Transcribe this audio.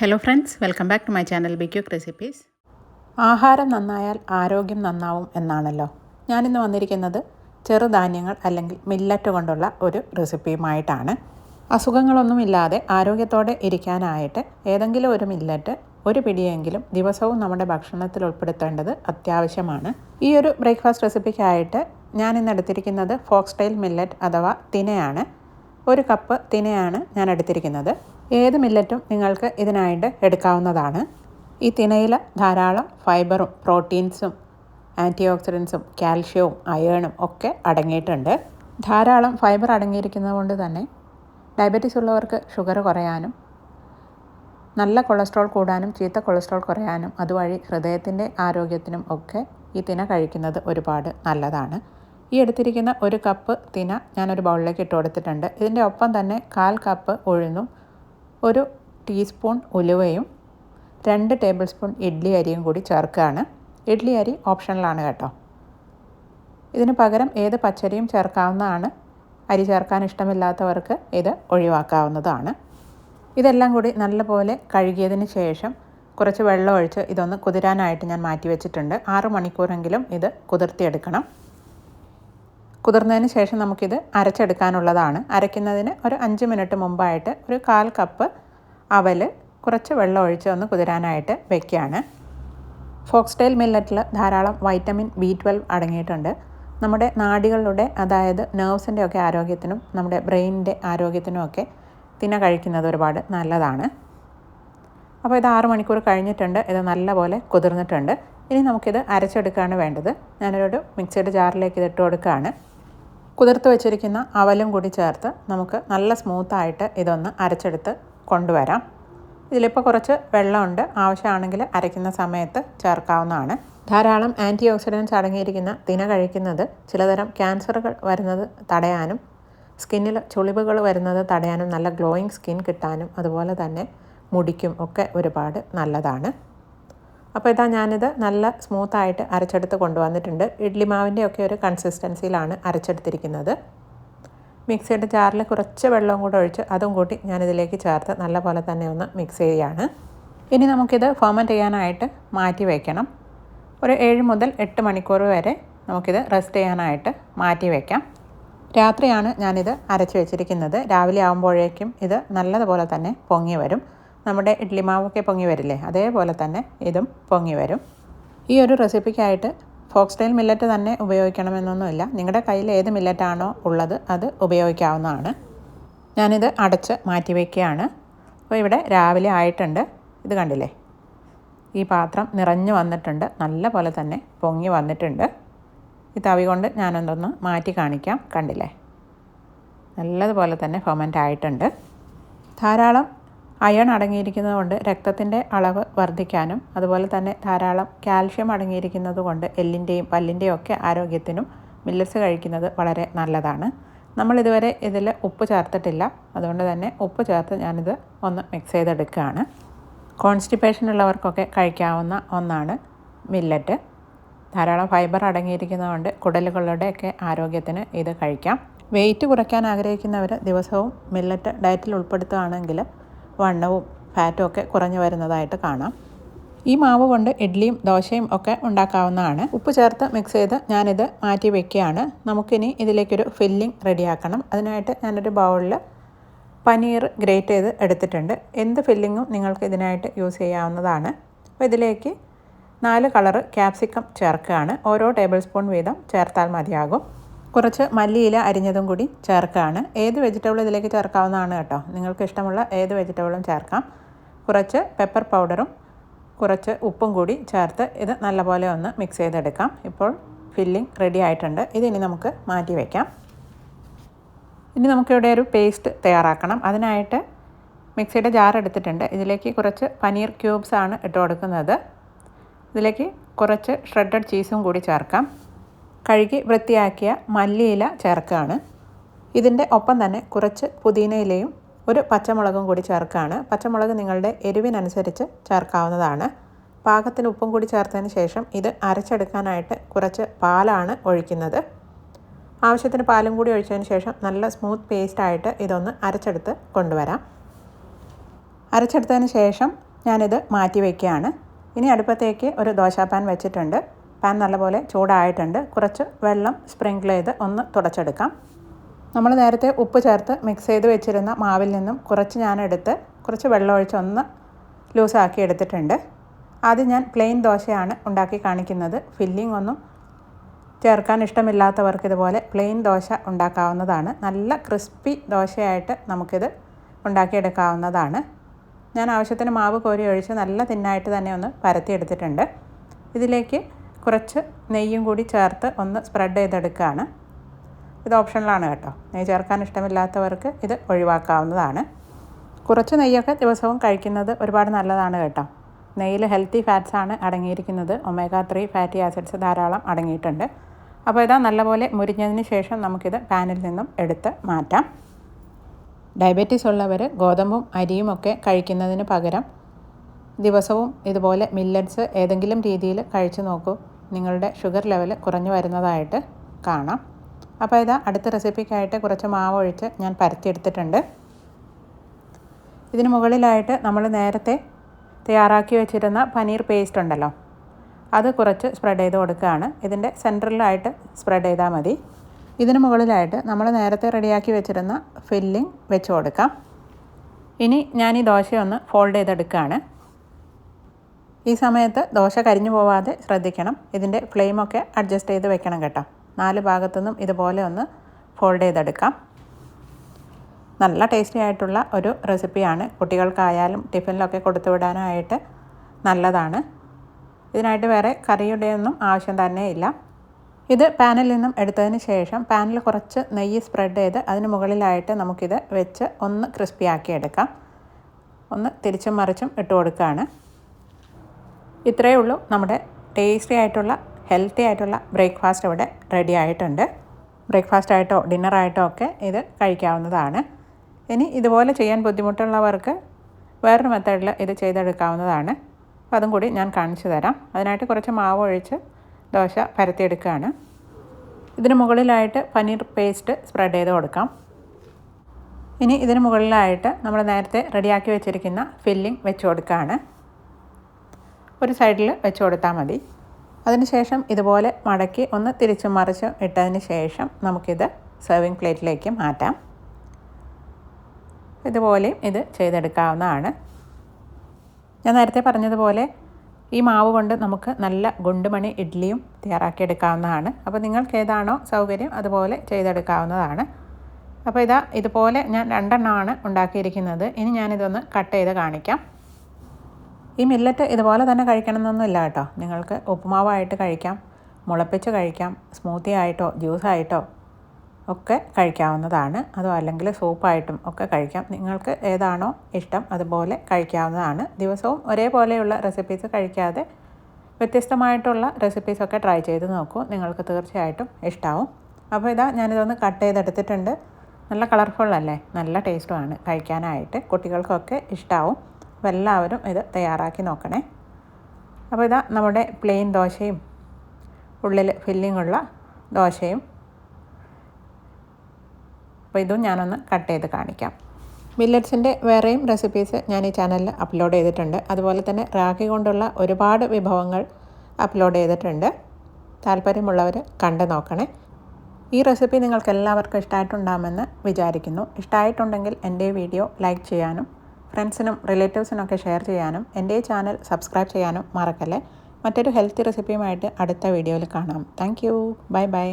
Hello friends welcome back to my channel B ബിക്യൂക്ക് recipes ആഹാരം നന്നായാൽ ആരോഗ്യം നന്നാവും എന്നാണല്ലോ. ഞാനിന്ന് വന്നിരിക്കുന്നത് ചെറുധാന്യങ്ങൾ അല്ലെങ്കിൽ മില്ലറ്റ് കൊണ്ടുള്ള ഒരു റെസിപ്പിയുമായിട്ടാണ് അസുഖങ്ങളൊന്നുമില്ലാതെ ആരോഗ്യത്തോടെ ഇരിക്കാനായിട്ട് ഏതെങ്കിലും ഒരു മില്ലറ്റ് ഒരു പിടിയെങ്കിലും ദിവസവും നമ്മുടെ ഭക്ഷണത്തിൽ ഉൾപ്പെടുത്തേണ്ടത് അത്യാവശ്യമാണ്. ഈ ഒരു ബ്രേക്ക്ഫാസ്റ്റ് റെസിപ്പിക്കായിട്ട് ഞാൻ ഇന്ന് എടുത്തിരിക്കുന്നത് ഫോക്സ്റ്റൈൽ മില്ലറ്റ് അഥവാ തിനയാണ്. ഒരു കപ്പ് തിനയാണ് ഞാൻ എടുത്തിരിക്കുന്നത്. ഏത് മില്ലറ്റും നിങ്ങൾക്ക് ഇതിനായിട്ട് എടുക്കാവുന്നതാണ്. ഈ തിനയിൽ ധാരാളം ഫൈബറും പ്രോട്ടീൻസും ആന്റി ഓക്സിഡൻസും കാൽഷ്യവും അയേണും ഒക്കെ അടങ്ങിയിട്ടുണ്ട്. ധാരാളം ഫൈബർ അടങ്ങിയിരിക്കുന്നത് കൊണ്ട് തന്നെ ഡയബറ്റീസ് ഉള്ളവർക്ക് ഷുഗർ കുറയാനും നല്ല കൊളസ്ട്രോൾ കൂടാനും ചീത്ത കൊളസ്ട്രോൾ കുറയാനും അതുവഴി ഹൃദയത്തിന്റെ ആരോഗ്യത്തിനും ഒക്കെ ഈ തിന കഴിക്കുന്നത് ഒരുപാട് നല്ലതാണ്. ഈ എടുത്തിരിക്കുന്ന ഒരു കപ്പ് തിന ഞാനൊരു ബൗളിലേക്ക് ഇട്ട് കൊടുത്തിട്ടുണ്ട് ഇതിന്റെ ഒപ്പം തന്നെ കാൽ കപ്പ് ഉഴുന്നും ഒരു ടീസ്പൂൺ ഉലുവയും രണ്ട് ടേബിൾ സ്പൂൺ ഇഡ്ഡലി അരിയും കൂടി ചേർക്കുകയാണ്. ഇഡ്ഡലി അരി ഓപ്ഷണലാണ് കേട്ടോ. ഇതിന് പകരം ഏത് പച്ചരിയും ചേർക്കാവുന്നതാണ്. അരി ചേർക്കാൻ ഇഷ്ടമില്ലാത്തവർക്ക് ഇത് ഒഴിവാക്കാവുന്നതാണ്. ഇതെല്ലാം കൂടി നല്ലപോലെ കഴുകിയതിന് ശേഷം കുറച്ച് വെള്ളം ഒഴിച്ച് ഇതൊന്ന് കുതിരാനായിട്ട് ഞാൻ മാറ്റി വെച്ചിട്ടുണ്ട് ആറ് മണിക്കൂറെങ്കിലും ഇത് കുതിർത്തിയെടുക്കണം. കുതിർന്നതിന് ശേഷം നമുക്കിത് അരച്ചെടുക്കാനുള്ളതാണ്. അരയ്ക്കുന്നതിന് ഒരു അഞ്ച് മിനിറ്റ് മുമ്പായിട്ട് ഒരു കാൽ കപ്പ് അവൽ കുറച്ച് വെള്ളം ഒഴിച്ച് ഒന്ന് കുതിരാനായിട്ട് വെക്കുകയാണ്. ഫോക്സ്റ്റൈൽ മില്ലറ്റിൽ ധാരാളം വൈറ്റമിൻ ബി ട്വൽവ് അടങ്ങിയിട്ടുണ്ട്. നമ്മുടെ നാടികളുടെ അതായത് നെർവ്സിന്റെ ഒക്കെ ആരോഗ്യത്തിനും നമ്മുടെ ബ്രെയിനിന്റെ ആരോഗ്യത്തിനും ഒക്കെ തിന കഴിക്കുന്നത് ഒരുപാട് നല്ലതാണ്. അപ്പോൾ ഇത് ആറ് മണിക്കൂർ കഴിഞ്ഞിട്ടുണ്ട്. ഇത് നല്ലപോലെ കുതിർന്നിട്ടുണ്ട്. ഇനി നമുക്കിത് അരച്ചെടുക്കുകയാണ് വേണ്ടത്. ഞാനൊരു മിക്സിയുടെ ജാറിലേക്ക് ഇത് ഇട്ട് കൊടുക്കുകയാണ്. കുതിർത്ത് വെച്ചിരിക്കുന്ന അവലും കൂടി ചേർത്ത് നമുക്ക് നല്ല സ്മൂത്തായിട്ട് ഇതൊന്ന് അരച്ചെടുത്ത് കൊണ്ടുവരാം. ഇതിലിപ്പോൾ കുറച്ച് വെള്ളമുണ്ട്. ആവശ്യമാണെങ്കിൽ അരയ്ക്കുന്ന സമയത്ത് ചേർക്കാവുന്നതാണ്. ധാരാളം ആന്റി ഓക്സിഡൻസ് അടങ്ങിയിരിക്കുന്ന തിന കഴിക്കുന്നത് ചിലതരം ക്യാൻസറുകൾ വരുന്നത് തടയാനും സ്കിന്നിൽ ചുളിവുകൾ വരുന്നത് തടയാനും നല്ല ഗ്ലോയിങ് സ്കിൻ കിട്ടാനും അതുപോലെ തന്നെ മുടിക്കും ഒക്കെ ഒരുപാട് നല്ലതാണ്. അപ്പോൾ ഇതാ ഞാനിത് നല്ല സ്മൂത്തായിട്ട് അരച്ചെടുത്ത് കൊണ്ടുവന്നിട്ടുണ്ട്. ഇഡ്ലി മാവിന്റെ ഒക്കെ ഒരു കൺസിസ്റ്റൻസിയിലാണ് അരച്ചെടുത്തിരിക്കുന്നത്. മിക്സിയുടെ ജാറിൽ കുറച്ച് വെള്ളവും കൂടെ ഒഴിച്ച് അതും കൂട്ടി ഞാനിതിലേക്ക് ചേർത്ത് നല്ലപോലെ തന്നെ ഒന്ന് മിക്സ് ചെയ്യുകയാണ്. ഇനി നമുക്കിത് ഫെർമെന്റ് ചെയ്യാനായിട്ട് മാറ്റി വയ്ക്കണം ഒരു ഏഴ് മുതൽ എട്ട് മണിക്കൂർ വരെ നമുക്കിത് റെസ്റ്റ് ചെയ്യാനായിട്ട് മാറ്റി വയ്ക്കാം രാത്രിയാണ് ഞാനിത് അരച്ച് വെച്ചിരിക്കുന്നത്. രാവിലെ ആകുമ്പോഴേക്കും ഇത് നല്ലതുപോലെ തന്നെ പൊങ്ങി വരും. നമ്മുടെ ഇഡ്ലി മാവൊക്കെ പൊങ്ങി വരില്ലേ? അതേപോലെ തന്നെ ഇതും പൊങ്ങി വരും. ഈ ഒരു റെസിപ്പിക്കായിട്ട് ഫോക്സ്റ്റൈൽ മില്ലറ്റ് തന്നെ ഉപയോഗിക്കണമെന്നൊന്നുമില്ല. നിങ്ങളുടെ കയ്യിൽ ഏത് മില്ലറ്റാണോ ഉള്ളത് അത് ഉപയോഗിക്കാവുന്നതാണ്. ഞാനിത് അടച്ച് മാറ്റി വയ്ക്കുകയാണ് അപ്പോൾ ഇവിടെ രാവിലെ ആയിട്ടുണ്ട്. ഇത് കണ്ടില്ലേ? ഈ പാത്രം നിറഞ്ഞു വന്നിട്ടുണ്ട്. നല്ല പോലെ തന്നെ പൊങ്ങി വന്നിട്ടുണ്ട്. ഈ തവി കൊണ്ട് ഞാനൊന്നൊന്ന് മാറ്റി കാണിക്കാം. കണ്ടില്ലേ? നല്ലതുപോലെ തന്നെ ഫൊമന്റ് ആയിട്ടുണ്ട്. ധാരാളം അയൺ അടങ്ങിയിരിക്കുന്നത് കൊണ്ട് രക്തത്തിന്റെ അളവ് വർദ്ധിക്കാനും അതുപോലെ തന്നെ ധാരാളം കാൽഷ്യം അടങ്ങിയിരിക്കുന്നത് കൊണ്ട് എല്ലിന്റെയും പല്ലിന്റെയും ഒക്കെ ആരോഗ്യത്തിനും മില്ലറ്റ്സ് കഴിക്കുന്നത് വളരെ നല്ലതാണ്. നമ്മൾ ഇതുവരെ ഇതിൽ ഉപ്പ് ചേർത്തിട്ടില്ല. അതുകൊണ്ട് തന്നെ ഉപ്പ് ചേർത്ത് ഞാനിത് ഒന്ന് മിക്സ് ചെയ്തെടുക്കുകയാണ്. കോൺസ്റ്റിപ്പേഷൻ ഉള്ളവർക്കൊക്കെ കഴിക്കാവുന്ന ഒന്നാണ് മില്ലറ്റ്. ധാരാളം ഫൈബർ അടങ്ങിയിരിക്കുന്നതുകൊണ്ട് കുടലുകളുടെയൊക്കെ ആരോഗ്യത്തിന് ഇത് കഴിക്കാം. വെയിറ്റ് കുറയ്ക്കാൻ ആഗ്രഹിക്കുന്നവർ ദിവസവും മില്ലറ്റ് ഡയറ്റിൽ ഉൾപ്പെടുത്തുകയാണെങ്കിൽ വണ്ണവും ഫാറ്റും ഒക്കെ കുറഞ്ഞു വരുന്നതായിട്ട് കാണാം. ഈ മാവ് കൊണ്ട് ഇഡ്ഡലിയും ദോശയും ഒക്കെ ഉണ്ടാക്കാവുന്നതാണ്. ഉപ്പ് ചേർത്ത് മിക്സ് ചെയ്ത് ഞാനിത് മാറ്റി വെക്കുകയാണ്. നമുക്കിനി ഇതിലേക്കൊരു ഫില്ലിംഗ് റെഡിയാക്കണം അതിനായിട്ട് ഞാനൊരു ബൗളിൽ പനീർ ഗ്രേറ്റ് ചെയ്ത് എടുത്തിട്ടുണ്ട്. എന്ത് ഫില്ലിങ്ങും നിങ്ങൾക്ക് ഇതിനായിട്ട് യൂസ് ചെയ്യാവുന്നതാണ്. അപ്പോൾ ഇതിലേക്ക് നാല് കളറ് ക്യാപ്സിക്കം ചേർക്കുകയാണ്. ഓരോ ടേബിൾ സ്പൂൺ വീതം ചേർത്താൽ മതിയാകും. കുറച്ച് മല്ലിയില അരിഞ്ഞതും കൂടി ചേർക്കുകയാണ് ഏത് വെജിറ്റബിൾ ഇതിലേക്ക് ചേർക്കാവുന്നതാണ് കേട്ടോ. നിങ്ങൾക്ക് ഇഷ്ടമുള്ള ഏത് വെജിറ്റബിളും ചേർക്കാം. കുറച്ച് പെപ്പർ പൗഡറും കുറച്ച് ഉപ്പും കൂടി ചേർത്ത് ഇത് നല്ലപോലെ ഒന്ന് മിക്സ് ചെയ്തെടുക്കാം. ഇപ്പോൾ ഫില്ലിംഗ് റെഡി ആയിട്ടുണ്ട്. ഇതിനി നമുക്ക് മാറ്റി വയ്ക്കാം ഇനി നമുക്കിവിടെ ഒരു പേസ്റ്റ് തയ്യാറാക്കണം. അതിനായിട്ട് മിക്സിയുടെ ജാർ എടുത്തിട്ടുണ്ട്. ഇതിലേക്ക് കുറച്ച് പനീർ ക്യൂബ്സ് ആണ് ഇട്ട് കൊടുക്കുന്നത്. ഇതിലേക്ക് കുറച്ച് ഷ്രെഡഡ് ചീസും കൂടി ചേർക്കാം. കഴുകി വൃത്തിയാക്കിയ മല്ലിയില ചേർക്കുകയാണ്. ഇതിന്റെ ഒപ്പം തന്നെ കുറച്ച് പുതിനയിലയും ഒരു പച്ചമുളകും കൂടി ചേർക്കുകയാണ്. പച്ചമുളക് നിങ്ങളുടെ എരിവിനനുസരിച്ച് ചേർക്കാവുന്നതാണ്. പാകത്തിന് ഉപ്പും കൂടി ചേർത്തതിന് ശേഷം ഇത് അരച്ചെടുക്കാനായിട്ട് കുറച്ച് പാലാണ് ഒഴിക്കുന്നത്. ആവശ്യത്തിന് പാലും കൂടി ഒഴിച്ചതിന് ശേഷം നല്ല സ്മൂത്ത് പേസ്റ്റായിട്ട് ഇതൊന്ന് അരച്ചെടുത്ത് കൊണ്ടുവരാം. അരച്ചെടുത്തതിന് ശേഷം ഞാനിത് മാറ്റി വയ്ക്കുകയാണ്. ഇനി അടുപ്പത്തേക്ക് ഒരു ദോശാപ്പാൻ വെച്ചിട്ടുണ്ട്. പാൻ നല്ലപോലെ ചൂടായിട്ടുണ്ട്. കുറച്ച് വെള്ളം സ്പ്രിങ്കിൾ ചെയ്ത് ഒന്ന് തുടച്ചെടുക്കാം. നമ്മൾ നേരത്തെ ഉപ്പ് ചേർത്ത് മിക്സ് ചെയ്ത് വെച്ചിരുന്ന മാവിൽ നിന്നും കുറച്ച് ഞാൻ എടുത്ത് കുറച്ച് വെള്ളം ഒഴിച്ച് ഒന്ന് ലൂസാക്കി എടുത്തിട്ടുണ്ട്. ആദ്യം ഞാൻ പ്ലെയിൻ ദോശയാണ് ഉണ്ടാക്കി കാണിക്കുന്നത്. ഫില്ലിംഗ് ഒന്നും ചേർക്കാൻ ഇഷ്ടമില്ലാത്തവർക്ക് ഇതുപോലെ പ്ലെയിൻ ദോശ ഉണ്ടാക്കാവുന്നതാണ്. നല്ല ക്രിസ്പി ദോശയായിട്ട് നമുക്കിത് ഉണ്ടാക്കിയെടുക്കാവുന്നതാണ്. ഞാൻ ആവശ്യത്തിന് മാവ് കോരി ഒഴിച്ച് നല്ല തിന്നായിട്ട് തന്നെ ഒന്ന് പരത്തിയെടുത്തിട്ടുണ്ട്. ഇതിലേക്ക് കുറച്ച് നെയ്യും കൂടി ചേർത്ത് ഒന്ന് സ്പ്രെഡ് ചെയ്തെടുക്കുകയാണ്. ഇത് ഓപ്ഷനിലാണ് കേട്ടോ. നെയ്യ് ചേർക്കാൻ ഇഷ്ടമില്ലാത്തവർക്ക് ഇത് ഒഴിവാക്കാവുന്നതാണ്. കുറച്ച് നെയ്യൊക്കെ ദിവസവും കഴിക്കുന്നത് ഒരുപാട് നല്ലതാണ് കേട്ടോ. നെയ്യിൽ ഹെൽത്തി ഫാറ്റ്സ് ആണ് അടങ്ങിയിരിക്കുന്നത്. ഒമേഗ ത്രീ ഫാറ്റി ആസിഡ്സ് ധാരാളം അടങ്ങിയിട്ടുണ്ട്. അപ്പോൾ ഇതാ നല്ലപോലെ മുരിഞ്ഞതിന് ശേഷം നമുക്കിത് പാനിൽ നിന്നും എടുത്ത് മാറ്റാം. ഡയബറ്റീസ് ഉള്ളവർ ഗോതമ്പും അരിയും ഒക്കെ കഴിക്കുന്നതിന് പകരം ദിവസവും ഇതുപോലെ മില്ലറ്റ്സ് ഏതെങ്കിലും രീതിയിൽ കഴിച്ചു നോക്കൂ. നിങ്ങളുടെ ഷുഗർ ലെവൽ കുറഞ്ഞു വരുന്നതായിട്ട് കാണാം. അപ്പോൾ ഇതാ അടുത്ത റെസിപ്പിക്കായിട്ട് കുറച്ച് മാവ് ഒഴിച്ച് ഞാൻ പരത്തിയെടുത്തിട്ടുണ്ട്. ഇതിന് മുകളിലായിട്ട് നമ്മൾ നേരത്തെ തയ്യാറാക്കി വെച്ചിരുന്ന പനീർ പേസ്റ്റ് ഉണ്ടല്ലോ അത് കുറച്ച് സ്പ്രെഡ് ചെയ്ത് കൊടുക്കുകയാണ്. ഇതിന്റെ സെന്ററിലായിട്ട് സ്പ്രെഡ് ചെയ്താൽ മതി. ഇതിന് മുകളിലായിട്ട് നമ്മൾ നേരത്തെ റെഡിയാക്കി വെച്ചിരുന്ന ഫില്ലിംഗ് വെച്ച് കൊടുക്കാം. ഇനി ഞാൻ ഈ ദോശയൊന്ന് ഫോൾഡ് ചെയ്തെടുക്കുകയാണ്. ഈ സമയത്ത് ദോശ കരിഞ്ഞു പോവാതെ ശ്രദ്ധിക്കണം. ഇതിന്റെ ഫ്ലെയിമൊക്കെ അഡ്ജസ്റ്റ് ചെയ്ത് വെക്കണം കേട്ടോ. നാല് ഭാഗത്തുനിന്നും ഇതുപോലെ ഒന്ന് ഫോൾഡ് ചെയ്തെടുക്കാം. നല്ല ടേസ്റ്റി ആയിട്ടുള്ള ഒരു റെസിപ്പിയാണ്. കുട്ടികൾക്കായാലും ടിഫിനിലൊക്കെ കൊടുത്തു വിടാനായിട്ട് നല്ലതാണ്. ഇതിനായിട്ട് വേറെ കറിയുടെ ഒന്നും ആവശ്യം തന്നെ ഇല്ല. ഇത് പാനിൽ നിന്നും എടുത്തതിന് ശേഷം പാനിൽ കുറച്ച് നെയ്യ് സ്പ്രെഡ് ചെയ്ത് അതിന് മുകളിലായിട്ട് നമുക്കിത് വെച്ച് ഒന്ന് ക്രിസ്പി ആക്കി എടുക്കാം ഒന്ന് തിരിച്ചും മറിച്ചും ഇട്ട് കൊടുക്കുകയാണ്. ഇത്രയേ ഉള്ളൂ. നമ്മുടെ ടേസ്റ്റി ആയിട്ടുള്ള ഹെൽത്തി ആയിട്ടുള്ള ബ്രേക്ക്ഫാസ്റ്റ് ഇവിടെ റെഡി ആയിട്ടുണ്ട്. ബ്രേക്ക്ഫാസ്റ്റ് ആയിട്ടോ ഡിന്നറായിട്ടോ ഒക്കെ ഇത് കഴിക്കാവുന്നതാണ്. ഇനി ഇതുപോലെ ചെയ്യാൻ ബുദ്ധിമുട്ടുള്ളവർക്ക് വേറൊരു മെത്തേഡിൽ ഇത് ചെയ്തെടുക്കാവുന്നതാണ്. അപ്പോൾ അതും കൂടി ഞാൻ കാണിച്ചു തരാം. അതിനായിട്ട് കുറച്ച് മാവ് ഒഴിച്ച് ദോശ പരത്തിയെടുക്കുകയാണ്. ഇതിന് മുകളിലായിട്ട് പനീർ പേസ്റ്റ് സ്പ്രെഡ് ചെയ്ത് കൊടുക്കാം. ഇനി ഇതിന് മുകളിലായിട്ട് നമ്മൾ നേരത്തെ റെഡിയാക്കി വെച്ചിരിക്കുന്ന ഫില്ലിംഗ് വെച്ച് കൊടുക്കുകയാണ്. ഒരു സൈഡിൽ വെച്ച് കൊടുത്താൽ മതി. അതിനുശേഷം ഇതുപോലെ മടക്കി ഒന്ന് തിരിച്ചും മറിച്ചും ഇട്ടതിന് ശേഷം നമുക്കിത് സെർവിങ് പ്ലേറ്റിലേക്ക് മാറ്റാം. ഇതുപോലെയും ഇത് ചെയ്തെടുക്കാവുന്നതാണ്. ഞാൻ നേരത്തെ പറഞ്ഞതുപോലെ ഈ മാവ് കൊണ്ട് നമുക്ക് നല്ല ഗുണ്ടുമണി ഇഡ്ഡലിയും തയ്യാറാക്കിയെടുക്കാവുന്നതാണ്. അപ്പോൾ നിങ്ങൾക്ക് ഏതാണോ സൗകര്യം അതുപോലെ ചെയ്തെടുക്കാവുന്നതാണ്. അപ്പോൾ ഇതാ ഇതുപോലെ ഞാൻ രണ്ടെണ്ണമാണ് ഉണ്ടാക്കിയിരിക്കുന്നത്. ഇനി ഞാനിതൊന്ന് കട്ട് ചെയ്ത് കാണിക്കാം. ഈ മില്ലറ്റ് ഇതുപോലെ തന്നെ കഴിക്കണമെന്നൊന്നുമില്ല കേട്ടോ. നിങ്ങൾക്ക് ഉപ്പുമാവായിട്ട് കഴിക്കാം മുളപ്പിച്ച് കഴിക്കാം സ്മൂത്തി ആയിട്ടോ ജ്യൂസായിട്ടോ ഒക്കെ കഴിക്കാവുന്നതാണ്. അതോ അല്ലെങ്കിൽ സൂപ്പായിട്ടും ഒക്കെ കഴിക്കാം. നിങ്ങൾക്ക് ഏതാണോ ഇഷ്ടം അതുപോലെ കഴിക്കാവുന്നതാണ്. ദിവസവും ഒരേപോലെയുള്ള റെസിപ്പീസ് കഴിക്കാതെ വ്യത്യസ്തമായിട്ടുള്ള റെസിപ്പീസൊക്കെ ട്രൈ ചെയ്ത് നോക്കൂ. നിങ്ങൾക്ക് തീർച്ചയായിട്ടും ഇഷ്ടമാവും അപ്പോൾ ഇതാ ഞാനിതൊന്ന് കട്ട് ചെയ്തെടുത്തിട്ടുണ്ട്. നല്ല കളർഫുൾ അല്ലേ? നല്ല ടേസ്റ്റുമാണ് കഴിക്കാനായിട്ട് കുട്ടികൾക്കൊക്കെ ഇഷ്ടമാവും അപ്പോൾ എല്ലാവരും ഇത് തയ്യാറാക്കി നോക്കണേ. അപ്പോൾ ഇതാ നമ്മുടെ പ്ലെയിൻ ദോശയും ഉള്ളിൽ ഫില്ലിങ്ങുള്ള ദോശയും. അപ്പോൾ ഇതും ഞാനൊന്ന് കട്ട് ചെയ്ത് കാണിക്കാം. മില്ലറ്റ്സിന്റെ വേറെയും റെസിപ്പീസ് ഞാൻ ഈ ചാനലിൽ അപ്ലോഡ് ചെയ്തിട്ടുണ്ട്. അതുപോലെ തന്നെ റാഗി കൊണ്ടുള്ള ഒരുപാട് വിഭവങ്ങൾ അപ്ലോഡ് ചെയ്തിട്ടുണ്ട്. താല്പര്യമുള്ളവർ കണ്ടു നോക്കണേ. ഈ റെസിപ്പി നിങ്ങൾക്ക് എല്ലാവർക്കും ഇഷ്ടമായിട്ടുണ്ടാകുമെന്ന് വിചാരിക്കുന്നു. ഇഷ്ടമായിട്ടുണ്ടെങ്കിൽ എന്റെ വീഡിയോ ലൈക്ക് ചെയ്യാനും ഫ്രണ്ട്സിനും റിലേറ്റീവ്സിനൊക്കെ ഷെയർ ചെയ്യാനും എന്റെ ഈ ചാനൽ സബ്സ്ക്രൈബ് ചെയ്യാനും മറക്കല്ലേ? മറ്റൊരു ഹെൽത്തി റെസിപ്പിയുമായിട്ട് അടുത്ത വീഡിയോയിൽ കാണാം. Thank bye bye.